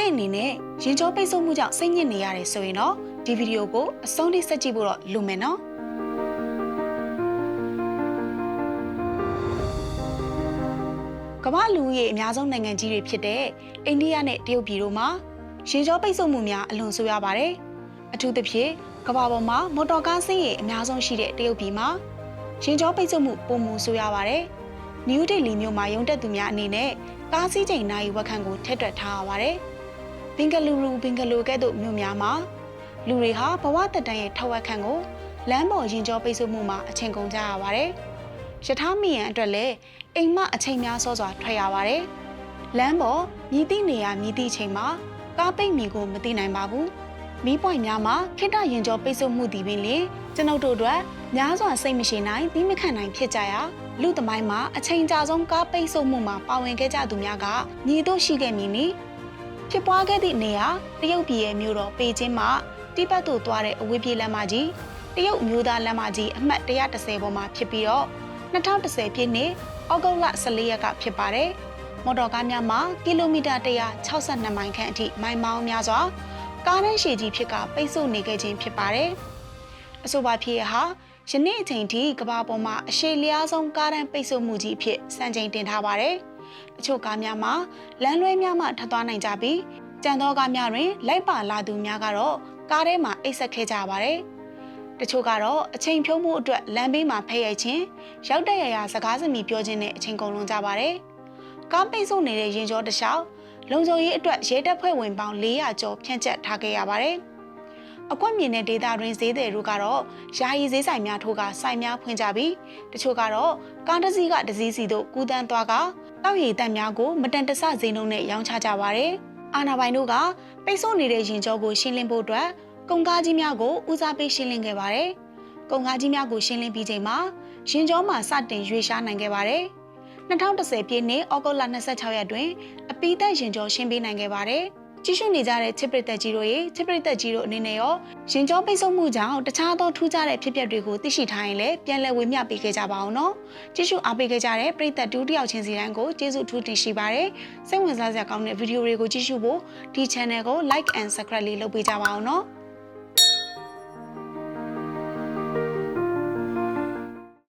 တဲ့အနေနဲ့ရင်ကြောပိတ်ဆို့မှုကြောင့်စိတ်ညစ်နေရတယ်ဆိုရင်တော့ဒီဗီဒီယိုကိုအဆုံးထိဆက်ကြည့်ဖို့တော့လိုမယ်နော်ကမ္ဘာလူဦးရေအများဆုံးနိုင်ငံကြီးတွေဖြစ်တဲ့အိန္ဒိယနဲ့တရုတ်ပြည်တို့မှာရင်ကြောပိတ်ဆို့မှုများအလွန်ဆိုးရွားပါတယ်အထူးသဖြင့်ကမ္ဘာပေါ်မှာမော်တော်ကားစင်းရေအများဆုံးရှိတဲ့တရုတ်ပြည်မှာရင်ကြောပိတ်ဆို့မှုပုံမှုဆိုးရွားပါတယ်နယူးဒေလီမြို့မှာရုံတက်သူများအနေနဲ့ကားစီးချိန်နိုင်ဝက်ခန့်ကိုထည့်တွက်ထားရပါတယ် ဘင်္ဂလူရူဘင်္ဂလိုကဲ့သို့မြို့များမှာလူတွေဟာဘဝတက်တန်းရဲ့ထက်ဝက်ခန့်ကိုလမ်းပေါ်ရင်ကြောပိတ်ဆို့မှုမှာအချိန်ကုန်ကြရပါတယ်ရထားမီယံအတွက်လည်းအိမ်မအချိန်များစောစွာထွက်ရပါတယ်လမ်းပေါ်မြည်သည့်နေရာမြည်သည့်အချိန်မှာကားပိတ်မီကိုမသိနိုင်ပါဘူးမီးပွိုင်များမှာခိတ္တရင်ကျော်ပိတ်ဆို့မှုတည်ပင်လင်ကျွန်ုပ်တို့အတွက်များစွာစိတ်မရှိနိုင်သီးမခံနိုင်ဖြစ်ကြရာလူသမိုင်းမှာအချိန်ကြာဆုံးကားပိတ်ဆို့မှုမှာပါဝင်ခဲ့ကြသူများကညီတို့ရှိခဲ့မည်နီ ဖြစ်ပွားခဲ့သည့်နေရာတရုတ်ပြည်ရဲ့မြို့တော်ပေကျင်းမှာတိဘက်သို့သွားတဲ့အဝေးပြေးလမ်းမကြီးတရုတ်အမျိုးသားလမ်းမကြီးအမှတ်130ပေါ်မှာဖြစ်ပြီးတော့2010ပြည့်နှစ်ဩဂုတ်လ14ရက်ကဖြစ်ပါတယ်။မော်တော်ကားများမှာကီလိုမီတာ162မိုင်ခန့်အထိမိုင်မောင်းများစွာကားနှင်းရှည်ကြီးဖြစ်ကပိတ်ဆို့နေခဲ့ခြင်းဖြစ်ပါတယ်။အဆိုပါဖြစ်ရဟာယနေ့အချိန်ထိကမ္ဘာပေါ်မှာအရှိလျားဆုံးကားတန်းပိတ်ဆို့မှုကြီးဖြစ်စံချိန်တင်ထားပါတယ်။ အချို့ကားများမှာလမ်းလွဲများမှထပ်သွားနိုင်ကြပြီးကြံသောကားများတွင်လိုက်ပါလာသူများကတော့ကားထဲမှာအိတ်ဆက်ခဲ့ကြပါတယ်။တချို့ကတော့အချိန်ဖြုံးမှုအတွက်လမ်းဘေးမှာဖဲ့ရိုက်ခြင်းရောက်တဲ့ရရာစကားစမြည်ပြောခြင်းနဲ့အချိန်ကုန်လွန်ကြပါတယ်။ကားပိတ်ဆို့နေတဲ့ရင်ကျော်တစ်လျှောက်လုံခြုံရေးအတွက်ရဲတပ်ဖွဲ့ဝင်ပေါင်း400ကျော်ဖြန့်ကျက်ထားခဲ့ရပါတယ်။ အကွက်မြင်တဲ့ဒေတာတွင်ဈေးသည်တို့ကတော့ယာယီဈေးဆိုင်များထိုးကဆိုင်များဖွင့်ကြပြီးတချို့ကတော့ကားတစ်စီးကတစ်စီးစီတို့ကူးတန်းသွားကတောက်ရည်တန့်များကိုမတန်တဆဈေးနှုန်းနဲ့ရောင်းချကြပါတယ်။အာနာပိုင်တို့ကပိတ်ဆို့နေတဲ့ရင်ကျော်ကိုရှင်းလင်းဖို့အတွက်ကုန်ကားကြီးများကိုဦးစားပေးရှင်းလင်းခဲ့ပါတယ်။ကုန်ကားကြီးများကိုရှင်းလင်းပြီးချိန်မှာရင်ကျော်မှာစတင်ရွေရှားနိုင်ခဲ့ပါတယ်။2010ပြည့်နှစ်ဩဂုတ်လ26ရက်တွင်အပီးသက်ရင်ကျော်ရှင်းပေးနိုင်ခဲ့ပါတယ်။ ကြည့်ရှုနေကြတဲ့ချစ်ပရိသတ်ကြီးတို့ရေချစ်ပရိသတ်ကြီးတို့အနေနဲ့ရောရင်ကျော်ပိတ်ဆို့မှုကြောင့်တခြားသောထူးခြားတဲ့ဖြစ်ပျက်တွေကိုသိရှိထားရင်လည်းပြန်လည်ဝေမျှပေးခဲ့ကြပါအောင်နော်။ကြည့်ရှုအားပေးခဲ့ကြတဲ့ပရိသတ်တူတယောက်ချင်းစီတိုင်းကိုကျေးဇူးထူးတင်ရှိပါတယ်။စိတ်ဝင်စားစရာကောင်းတဲ့ဗီဒီယိုတွေကိုကြည့်ရှုဖို့ဒီ channel ကို like and subscribe လေးလုပ်ပေးကြပါအောင်နော်။